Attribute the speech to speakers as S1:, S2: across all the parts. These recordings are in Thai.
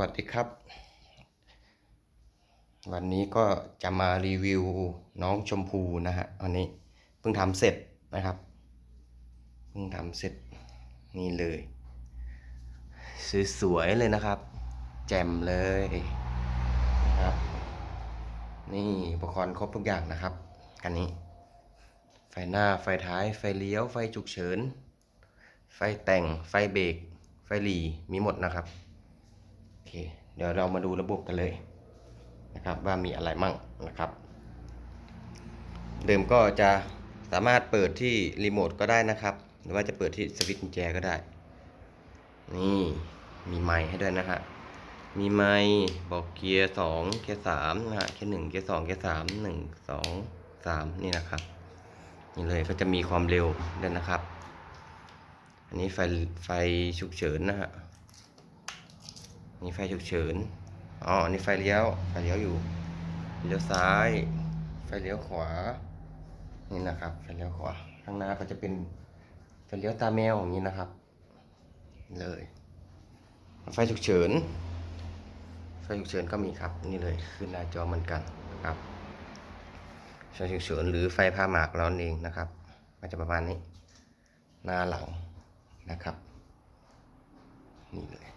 S1: วัสดีครับ วันนี้ก็จะมารีวิวน้องชมพูนะฮะวันนี้เพิ่งทำเสร็จนะครับเพิ่งทำเสร็จนี่เลย สวยๆเลยนะครับ แจ่มเลยนะครับ นี่อุปกรณ์ครบทุกอย่างนะครับกันนี้ ไฟหน้าไฟท้ายไฟเลี้ยวไฟฉุกเฉิน ไฟแต่งไฟเบรกไฟหลีมีหมดนะครับ เคเดี๋ยวเรามาดูระบบกันเลยนะครับว่ามีอะไรมั่งนะครับ เดิมก็จะสามารถเปิดที่รีโมทก็ได้นะครับ หรือว่าจะเปิดที่สวิตช์กุญแจก็ได้ นี่มีไมค์ให้ด้วยนะฮะมีไมค์บอกเกียร์สองเกียร์สามนะฮะเกียร์หนึ่งเกียร์สองเกียร์สามหนึ่งสองสามนี่นะครับนี่เลยก็จะมีความเร็วด้วยนะครับ อันนี้ไฟไฟฉุกเฉินนะฮะ นี่ไฟฉุกเฉินอ๋อนี่ไฟเลี้ยว ไฟเลี้ยวอยู่เลี้ยวซ้าย ไฟเลี้ยวขวา นี่นะครับ ไฟเลี้ยวขวา ข้างหน้าก็จะเป็นไฟเลี้ยวตาแมวอย่างนี้นะครับ เลย ไฟฉุกเฉิน ไฟฉุกเฉินก็มีครับ นี่เลย ขึ้นหน้าจอเหมือนกันนะครับ ไฟฉุกเฉินหรือไฟพาหมากเราเองนะครับก็จะประมาณนี้ หน้าหลังนะครับ นี่เลย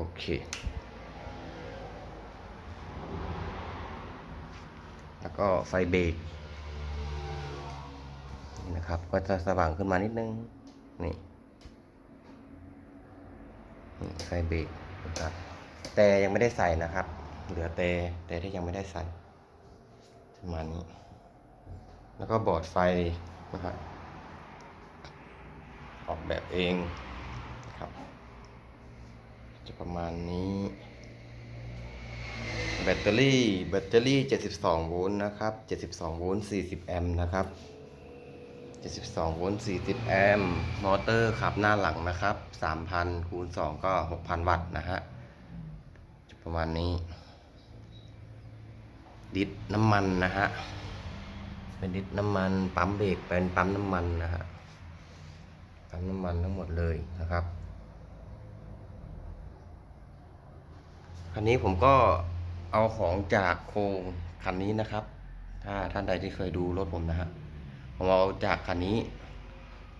S1: โอเคแล้วก็ไฟเบรกนี่นะครับ ก็จะสว่างขึ้นมานิดนึง นี่ไฟเบรกนะครับ แต่ยังไม่ได้ใส่นะครับ เหลือแต่แต่ที่ยังไม่ได้ใส่ประมาณนี้ แล้วก็บอร์ดไฟนะครับ ออกแบบเองนะครับ จะประมาณนี้ แบตเตอรี่แบตเตอรี่ 72 โวลต์นะครับ 72 โวลต์ 40 แอมป์นะครับ 72 โวลต์ 40 แอมป์มอเตอร์ขับหน้าหลังนะครับ 3,000 คูณ 2 ก็ 6,000 วัตต์นะฮะจะประมาณนี้ ดิดน้ำมันนะฮะเป็นดิดน้ำมันปั๊มเบรกเป็นปั๊มน้ำมันนะฮะปั๊มน้ำมันทั้งหมดเลยนะครับ คันนี้ผมก็เอาของจากโครงคันนี้นะครับ ถ้าท่านใดที่เคยดูรถผมนะฮะผมเอาจากคันนี้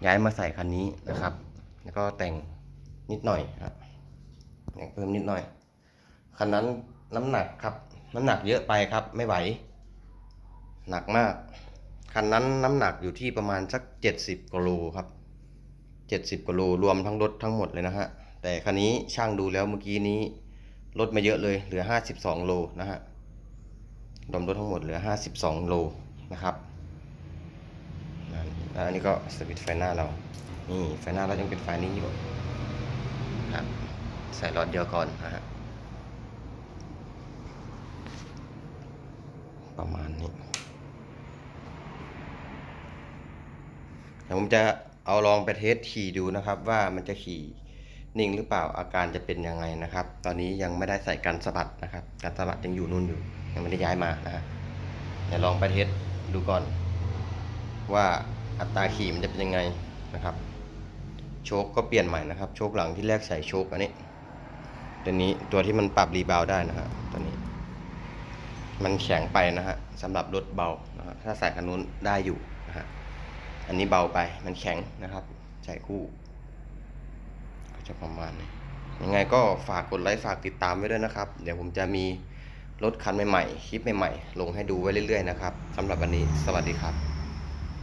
S1: ย้ายมาใส่คันนี้นะครับ แล้วก็แต่งนิดหน่อยครับแต่งเพิ่มนิดหน่อยคันนั้นน้ำหนักครับ น้ำหนักเยอะไปครับ ไม่ไหว หนักมาก คันนั้นน้ำหนักอยู่ที่ประมาณสักเจ็ดสิบกิโลครับเจ็ดสิบกิโลรวมทั้งรถทั้งหมดเลยนะฮะแต่คันนี้ช่างดูแล้วเมื่อกี้นี้ ลดมาเยอะเลยเหลือ 52 โลนะฮะรวมรถทั้งหมดเหลือ 52 โลนะครับแล้วอันนี้ก็สวิตไฟหน้าเรา นี่ไฟหน้าเรายังเป็นไฟนี้อยู่ครับใส่หลอดเดียวก่อนนะฮะ ประมาณนี้เดี๋ยวผมจะเอาลองไปเทสขี่ดูนะครับว่ามันจะขี่ นิ่งหรือเปล่าอาการจะเป็นยังไงนะครับ ตอนนี้ยังไม่ได้ใส่กันสะบัดนะครับกันสะบัดยังอยู่นู่นอยู่ยังไม่ได้ย้ายมานะฮะเดี๋ยวลองไปเทสดูก่อน ว่าอัตราขี่มันจะเป็นยังไงนะครับ โชคก็เปลี่ยนใหม่นะครับ โชคหลังที่แรกใส่โชคอันนี้ตัวนี้ตัวที่มันปรับรีบาวได้นะฮะตัวนี้ มันแข็งไปนะฮะสำหรับรถเบานะฮะถ้าใส่คันนู้นได้อยู่นะฮะอันนี้เบาไปมันแข็งนะครับใส่คู่ จะประมาณนี้ยังไงก็ฝากกดไลค์ฝากติดตามไว้ด้วยนะครับ เดี๋ยวผมจะมีรถคันใหม่ๆคลิปใหม่ๆ ลงให้ดูไว้เรื่อยๆนะครับสำหรับวันนี้สวัสดีครับ